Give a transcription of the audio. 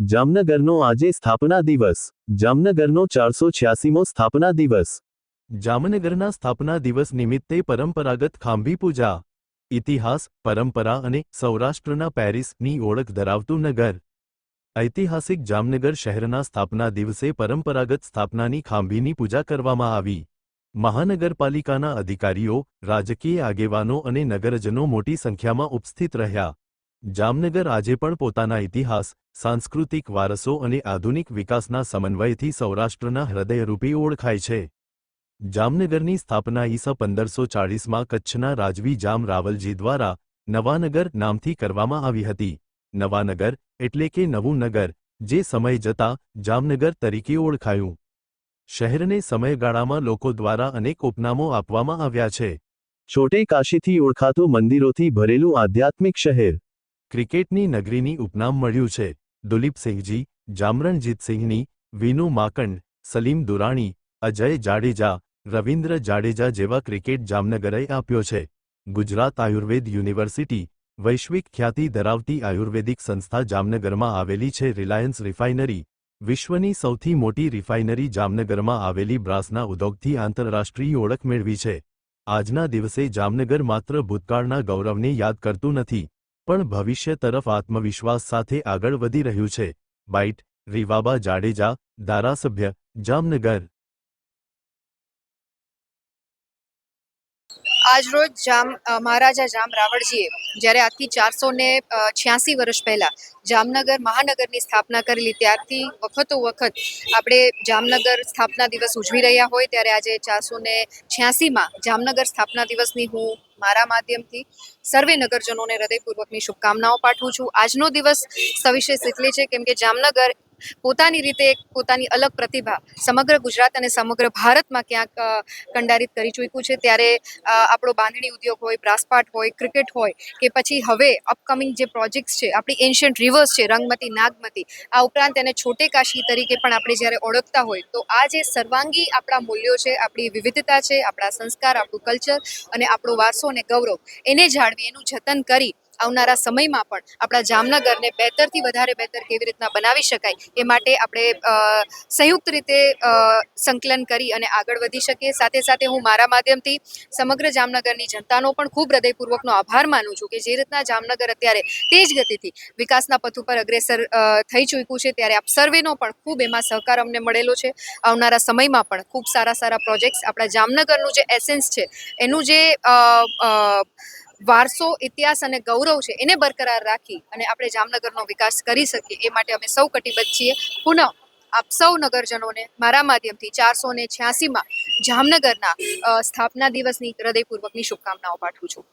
જામનગરનો આજે સ્થાપના દિવસ. જામનગરનો ચારસો છ્યાસીમો સ્થાપના દિવસ. જામનગરના સ્થાપના દિવસ નિમિત્તે પરંપરાગત ખાંભી પૂજા. ઇતિહાસ, પરંપરા અને સૌરાષ્ટ્રના પેરિસની ઓળખ ધરાવતું નગર. ઐતિહાસિક જામનગર શહેરના સ્થાપના દિવસે પરંપરાગત સ્થાપનાની ખાંભીની પૂજા કરવામાં આવી. મહાનગરપાલિકાના અધિકારીઓ, રાજકીય આગેવાનો અને નગરજનો મોટી સંખ્યામાં ઉપસ્થિત રહ્યા. જામનગર આજે પણ પોતાના ઇતિહાસ, સાંસ્કૃતિક વારસો અને આધુનિક વિકાસના સમન્વયથી સૌરાષ્ટ્રના હૃદયરૂપી ઓળખાય છે. જામનગરની સ્થાપના ઈસા પંદરસો ચાળીસમાં કચ્છના રાજવી જામ રાવલજી દ્વારા નવાનગર નામથી કરવામાં આવી હતી. નવાનગર એટલે કે નવું નગર, જે સમય જતાં જામનગર તરીકે ઓળખાયું. શહેરને સમયગાળામાં લોકો દ્વારા અનેક ઉપનામો આપવામાં આવ્યા છે. છોટે કાશીથી ઓળખાતું મંદિરોથી ભરેલું આધ્યાત્મિક શહેર. ક્રિકેટની નગરીની ઉપનામ મળ્યું છે. દુલીપસિંહજી, જામરણજીતસિંહની, વિનુ માકંડ, સલીમ દુરાણી, અજય જાડેજા, રવિન્દ્ર જાડેજા જેવા ક્રિકેટ જામનગરે આપ્યો છે. ગુજરાત આયુર્વેદ યુનિવર્સિટી, વૈશ્વિક ખ્યાતિ ધરાવતી આયુર્વેદિક સંસ્થા જામનગરમાં આવેલી છે. રિલાયન્સ રિફાઇનરી, વિશ્વની સૌથી મોટી રિફાઇનરી જામનગરમાં આવેલી બ્રાસના ઉદ્યોગથી આંતરરાષ્ટ્રીય ઓળખ મેળવી છે. આજના દિવસે જામનગર માત્ર ભૂતકાળના ગૌરવને યાદ કરતું નથી. પણ ભવિષ્ય તરફ આત્મવિશ્વાસ સાથે આગળ વધી રહ્યું છે. બાઇટ રીવાબા જાડેજા ધારાસભ્ય જામનગર. આજરોજ જામ મહારાજા જામ રાવળજીએ જ્યારે આજથી ચારસો ને છ્યાસી વર્ષ પહેલાં જામનગર મહાનગરની સ્થાપના કરેલી, ત્યારથી વખતો વખત આપણે જામનગર સ્થાપના દિવસ ઉજવી રહ્યા હોય, ત્યારે આજે ચારસો ને છ્યાસીમાં જામનગર સ્થાપના દિવસની હું મારા માધ્યમથી સર્વે નગરજનોને હૃદયપૂર્વકની શુભકામનાઓ પાઠવું છું. આજનો દિવસ સવિશેષ એટલે છે, કેમ કે જામનગર પોતાની રીતે પોતાની અલગ પ્રતિભા સમગ્ર ગુજરાત અને સમગ્ર ભારતમાં ક્યાંક કંડારિત કરી ચૂક્યું છે. ત્યારે આપણો બાંધણી ઉદ્યોગ હોય, બ્રાસપાટ હોય, ક્રિકેટ હોય કે પછી હવે અપકમિંગ જે પ્રોજેક્ટ્સ છે, આપણી એન્શિયન્ટ રિવર્સ છે, રંગમતી, નાગમતી, આ ઉપરાંત એને છોટે કાશી તરીકે પણ આપણે જ્યારે ઓળખતા હોય, તો આ જે સર્વાંગી આપણા મૂલ્યો છે, આપણી વિવિધતા છે, આપણા સંસ્કાર, આપણું કલ્ચર અને આપણો વારસો અને ગૌરવ, એને જાળવી, એનું જતન કરી આવનારા સમયમાં પણ આપણા જામનગરને બહેતરથી વધારે બહેતર કેવી રીતના બનાવી શકાય એ માટે આપણે સંયુક્ત રીતે સંકલન કરી અને આગળ વધી શકીએ. સાથે સાથે હું મારા માધ્યમથી સમગ્ર જામનગરની જનતાનો પણ ખૂબ હૃદયપૂર્વકનો આભાર માનું છું કે જે રીતના જામનગર અત્યારે તેજ ગતિથી વિકાસના પથ ઉપર અગ્રેસર થઈ ચૂક્યું છે. ત્યારે આપ સર્વેનો પણ ખૂબ એમાં સહકાર અમને મળેલો છે. આવનારા સમયમાં પણ ખૂબ સારા સારા પ્રોજેક્ટ્સ આપણા જામનગરનું જે એસેન્સ છે, એનું જે વારસો, ઇતિહાસ અને ગૌરવ છે, એને બરકરાર રાખી અને આપણે જામનગરનો વિકાસ કરી શકીએ, એ માટે અમે સૌ કટિબદ્ધ છીએ. પુનઃ આપ સૌ નગરજનોને મારા માધ્યમથી ચારસો ને છ્યાસીમાં જામનગરના સ્થાપના દિવસની હૃદયપૂર્વકની શુભકામનાઓ પાઠવું છું.